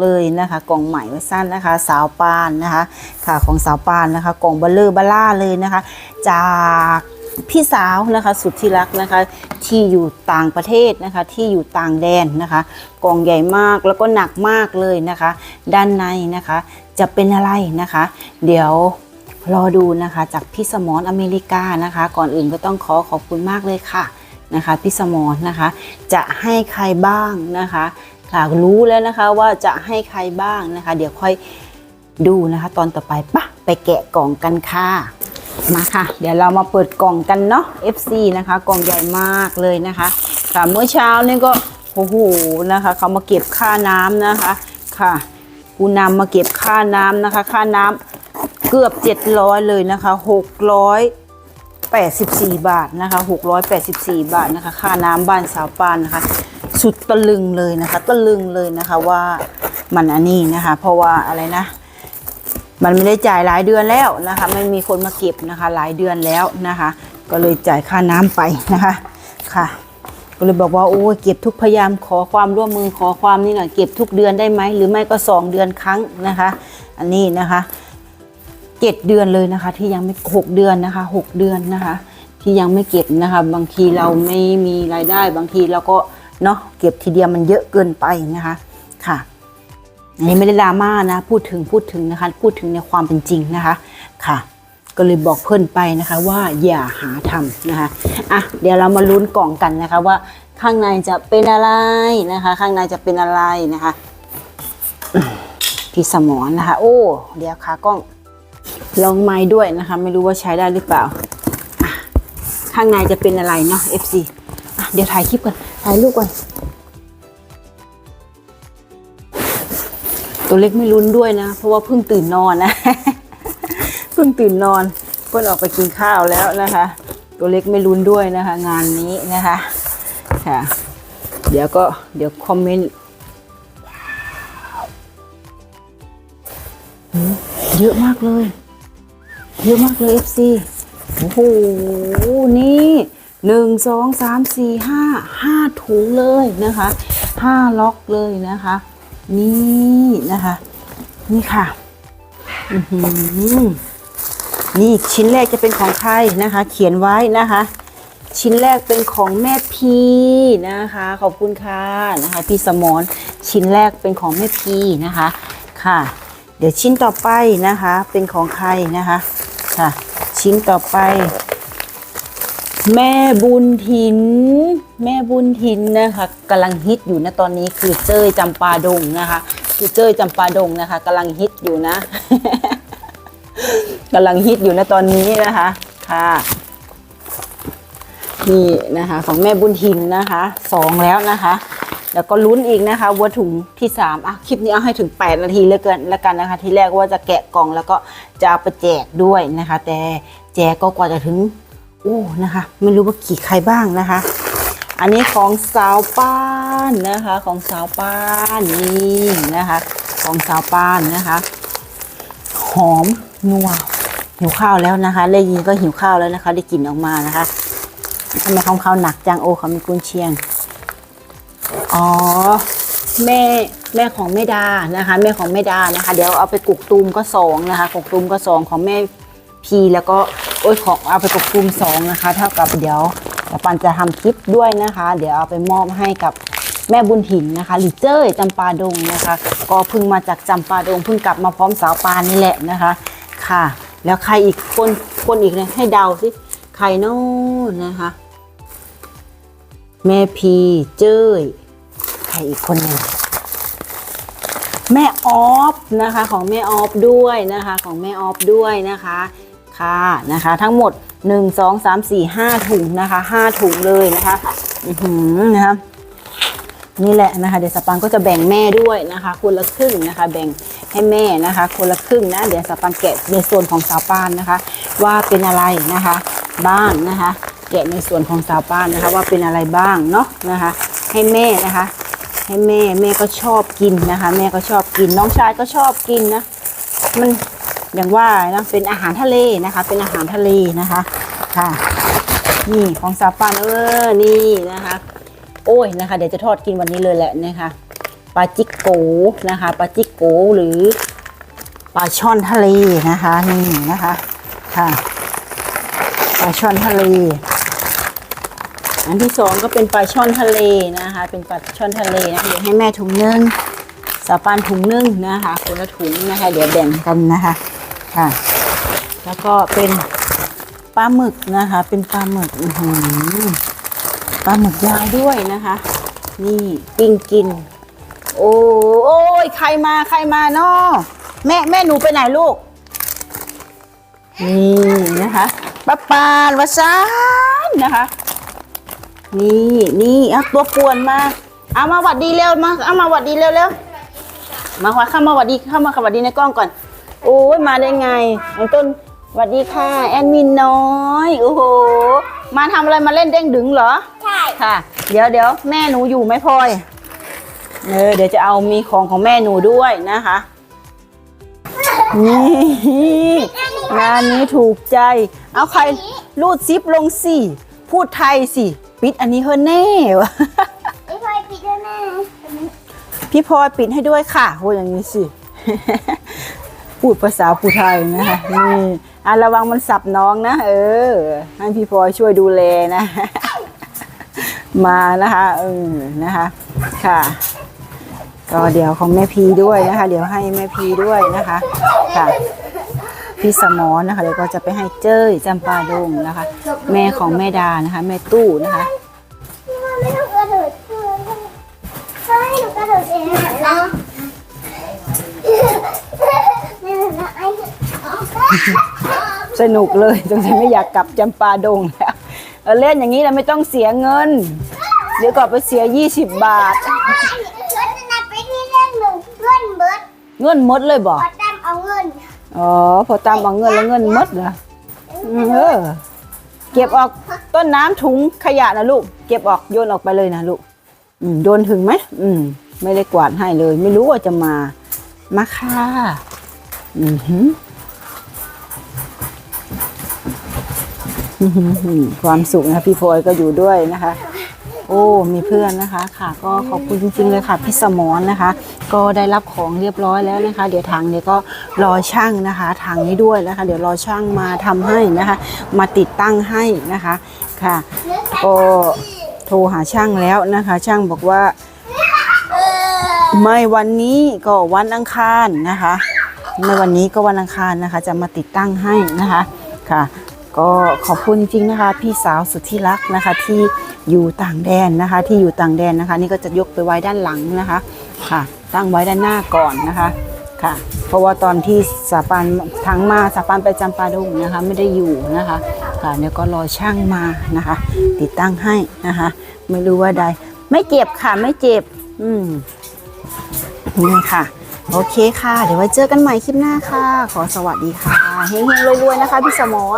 เลยนะคะกล่องใหม่ไว้สั้นนะคะ สาวปานนะคะค่ะของสาวปานนะคะกล่องเบลเลอร์บล่าเลยนะคะ จากพี่สาวนะคะสุดที่รักนะคะที่อยู่ต่างประเทศนะคะที่อยู่ต่างแดนนะคะกล่องใหญ่มากแล้วก็หนักมากเลยนะคะ ด้านในนะคะจะเป็นอะไรนะคะ เดี๋ยวรอดูนะคะจากพี่สมรอเมริกานะคะ ก่อนอื่นก็ต้องขอขอบคุณมากเลยค่ะนะคะพี่สมรนะคะ จะให้ใครบ้างนะคะ ค่ะรู้แล้วนะคะว่าจะให้ใครบ้างนะคะ เดี๋ยวค่อยดูนะคะ ตอนต่อไปปะไปแกะกล่องกันค่ะมาค่ะ เดี๋ยวเรามาเปิดกล่องกันเนาะ FC นะคะ กล่องใหญ่มากเลยนะคะค่ะเมื่อเช้านี่ก็โอ้โหนะคะเขามาเก็บค่าน้ำนะคะค่ะกูนำมาเก็บค่าน้ำนะคะ ค่าน้ำเกือบ700เลยนะคะ600 84บาทนะคะ684บาทนะคะ ค่าน้ำบ้านสาวปานนะคะ สุดตะลึงเลยนะคะ ตะลึงเลยนะคะว่ามันอันนี้นะคะ เพราะว่าอะไรนะ มันไม่ได้จ่ายหลายเดือนแล้วนะคะไม่มีคนมาเก็บนะคะ หลายเดือนแล้วนะคะ ก็เลยจ่ายค่าน้ำไปนะคะค่ะก็เลยบอกว่าโอ้เก็บทุกพยายามขอความร่วมมือขอความนี่หน่อยเก็บทุกเดือนได้ไหมหรือไม่ก็สองเดือนครั้งนะคะ อันนี้นะคะเจ็ดเดือนเลยนะคะ ที่ยังไม่หกเดือนนะคะหกเดือนนะคะ ที่ยังไม่เก็บนะคะ บางทีเราไม่มีรายได้ บางทีเราก็ เนาะเก็บทีเดียวมันเยอะเกินไปนะคะค่ะอันนี้ไม่ได้ดราม่านะ พูดถึงพูดถึงนะคะ พูดถึงในความเป็นจริงนะคะค่ะ ก็เลยบอกเพื่อนไปนะคะว่าอย่าหาทำนะคะอะเดี๋ยวเรามาลุ้นกล่องกันนะคะว่าข้างในจะเป็นอะไรนะคะ ข้างในจะเป็นอะไรนะคะพี่สมอนนะคะ โอ้เดี๋ยวขากล้องลองไม้ด้วยนะคะ ไม่รู้ว่าใช้ได้หรือเปล่า ข้างในจะเป็นอะไรเนาะ FC อะเดี๋ยวถ่ายคลิปก่อน ถ่ายรูปก่อน ตัวเล็กไม่ลุ้นด้วยนะ เพราะว่าเพิ่งตื่นนอนนะ เพิ่งตื่นนอน เพื่อนออกไปกินข้าวแล้วนะคะ ตัวเล็กไม่ลุ้นด้วยนะคะ งานนี้นะคะค่ะ เดี๋ยวก็เดี๋ยวคอมเมนต์เยอะมากเลย เยอะมากเลย FC โอ้โห นี่ หนึ่งสองสามสี่ห้าห้าถุงเลยนะคะห้าล็อกเลยนะคะ นี่นะคะ นี่ค่ะนี่ชิ้นแรกจะเป็นของใครนะคะ เขียนไว้นะคะ ชิ้นแรกเป็นของแม่พีนะคะ ขอบคุณค่ะนะคะพี่สมรชิ้นแรกเป็นของแม่พีนะคะค่ะ เดี๋ยวชิ้นต่อไปนะคะ เป็นของใครนะคะ ค่ะ ชิ้นต่อไป แม่บุญถิน แม่บุญถินนะคะกำลังฮิตอยู่นะตอนนี้คือเจ้ยจำปาดงนะคะ คือเจ้ยจำปาดงนะคะกำลังฮิตอยู่นะกำลังฮิตอยู่นะตอนนี้นะคะค่ะนี่นะคะของแม่บุญทินนะคะสองแล้วนะคะ แล้วก็ลุ้นอีกนะคะว่าถุงที่สามอะคลิปนี้เอาให้ถึง 8 นาทีเลยเกินแล้วกันนะคะ ที่แรกว่าจะแกะกล่องแล้วก็จะไปแจกด้วยนะคะ แต่แจกก็กว่าจะถึง โอ้นะคะ ไม่รู้ว่ากี่ใครบ้างนะคะ อันนี้ของสาวป้านนะคะ ของสาวป้านนี่นะคะ ของสาวป้านนะคะ หอมนัวหิวข้าวแล้วนะคะได้ยินก็หิวข้าวแล้วนะคะ ได้กลิ่นออกมานะคะทำไมของเขาหนักจังโอเขามีกุนเชียง อ๋อแม่แม่ของแม่ดานะคะ แม่ของแม่ดานะคะ เดี๋ยวเอาไปกุกตูมก็สองนะคะกุกตูมก็สองของแม่พีแล้วก็ อ้ยของเอาไปกุกตูมสองนะคะ เท่ากับเดี๋ยวปันจะทำคลิปด้วยนะคะ เดี๋ยวเอาไปมอบให้กับแม่บุญถิ่นนะคะหรือเจ้ยจำปาดงนะคะ ก็เพิ่งมาจากจำปาดงเพิ่งกลับมาพร้อมสาวปานนี่แหละนะคะค่ะ แล้วใครอีกคนคนอีกเนี่ยให้เดาสิใครโน่นนะคะ แม่พีเจ้ยใครอีกคนหนึ่งแม่ออฟนะคะของแม่ออฟด้วยนะคะ ของแม่ออฟด้วยนะคะ ค่ะนะคะ ทั้งหมด 1 2 3 4 5 ถุงนะคะ 5 ถุงเลยนะคะอือนะคะนี่แหละนะคะเดี๋ยวสปังก็จะแบ่งแม่ด้วยนะคะ คนละครึ่งนะคะ แบ่งให้แม่นะคะ คนละครึ่งนะ เดี๋ยวสปังแกะในส่วนของสาวปานนะคะ ว่าเป็นอะไรนะคะ บ้างนะคะ แกะในส่วนของสาวป้านนะคะ ว่าเป็นอะไรบ้างเนาะนะคะ ให้แม่นะคะ ให้แม่แม่ก็ชอบกินนะคะ แม่ก็ชอบกินน้องชายก็ชอบกินนะ มัน อย่างว่านะเป็นอาหารทะเลนะคะ เป็นอาหารทะเลนะคะค่ะ นี่ของสาวป้านเออนี่นะคะ โอ้ยนะคะ เดี๋ยวจะทอดกินวันนี้เลยแหละนะคะปลาจิกโกนะคะปลาจิกโกหรือปลาช่อนทะเลนะคะนี่นะคะค่ะปลาช่อนทะเล อันที่สองก็เป็นปลาช่อนทะเลนะคะ เป็นปลาช่อนทะเลนะเดี๋ยวให้แม่ถุงนึงสาปานถุงนึงนะคะคนละถุงนะคะ เดี๋ยวแบ่งกันนะคะ ค่ะ แล้วก็เป็นปลาหมึกนะคะ เป็นปลาหมึกอือหือปลาหมึกยาวด้วยนะคะ นี่ปิ้งกิน โอ้โอ้ยใครมาใครมาเนาะแม่แม่หนูไปไหนลูก นี่นะคะป้าปานวาซานนะคะ นี่นี่เอาตัวป่วนมาเอามาหวัดดีเร็วมาเอามาหวัดดีเร็วเร็วมาหวัดเข้ามาหวัดดีเข้ามาหวัดดีในกล้องก่อน โอ้ยมาได้ไงไอ้ต้นหวัดดีค่ะ แอนมินน้อยโอ้โหมาทำอะไรมาเล่นเด้งดึงเหรอ ใช่ ค่ะ เดี๋ยวเดี๋ยวแม่หนูอยู่ไหมพลอยเออเดี๋ยวจะเอามีของของแม่หนูด้วยนะคะ นี่งานนี้ถูกใจ เอาใครรูดซิปลงสิ พูดไทยสิ ปิดอันนี้เฮอแน่วะไอ้พลอยปิดด้วยนะพี่พลอยปิดให้ด้วยค่ะพูดอย่างนี้สิ พูดภาษาผู้ไทยนะคะนี่อะระวังมันสับน้องนะเออ ให้พี่พลอยช่วยดูแลนะ มานะคะเออนะคะ ค่ะ ก็เดี๋ยวของแม่พีด้วยนะคะ เดี๋ยวให้แม่พีด้วยนะคะ ค่ะพี่สมอนนะคะเดี๋ยวก็จะไปให้เจ้ยจำปาดงนะคะ แม่ของแม่ดานะคะ แม่ตู้นะคะ สนุกเลยจนไม่อยากกลับจำปาดงแล้วเออเล่นอย่างนี้เราไม่ต้องเสียเงิน เดี๋ยวก็ไปเสีย 20 บาทรถจะนับไปที่เรื่องหนึ่งเงินเบิดเงินหมดเลยบอกพอตามเอาเงิน อ๋อ พอตามเอาเงินแล้วเงินหมดเหรออืมเออ เก็บออกต้นน้ำถุงขยะนะลูก เก็บออกโยนออกไปเลยนะลูกอืมโยนถึงไหม อืม ไม่ได้กวาดให้เลย ไม่รู้ว่าจะมา มาค่ะ อือหือ ความสุขนะพี่พลอยก็อยู่ด้วยนะคะ โอ้มีเพื่อนนะคะค่ะ ก็ขอบคุณจริงๆเลยค่ะพี่สมอนนะคะ ก็ได้รับของเรียบร้อยแล้วนะคะ เดี๋ยวทางนี้ก็รอช่างนะคะทางนี้ด้วยนะคะ เดี๋ยวรอช่างมาทำให้นะคะ มาติดตั้งให้นะคะค่ะก็โทรหาช่างแล้วนะคะ ช่างบอกว่า ไม่วันนี้ก็วันอังคารนะคะไม่วันนี้ก็วันอังคารนะคะ จะมาติดตั้งให้นะคะค่ะ ก็ขอบคุณจริงนะคะ พี่สาวสุดที่รักนะคะ ที่อยู่ต่างแดนนะคะ ที่อยู่ต่างแดนนะคะ นี่ก็จะยกไปไว้ด้านหลังนะคะค่ะ ตั้งไว้ด้านหน้าก่อนนะคะค่ะ เพราะว่าตอนที่สาปานทางมาสาปานไปจำปาดุงนะคะ ไม่ได้อยู่นะคะค่ะเดี๋ยวก็รอช่างมานะคะ ติดตั้งให้นะคะ ไม่รู้ว่าใดไม่เจ็บค่ะไม่เจ็บ อืมนี่ค่ะโอเคค่ะ เดี๋ยวไว้เจอกันใหม่คลิปหน้าค่ะ ขอสวัสดีค่ะ เฮงๆรวยๆนะคะ พี่สมอน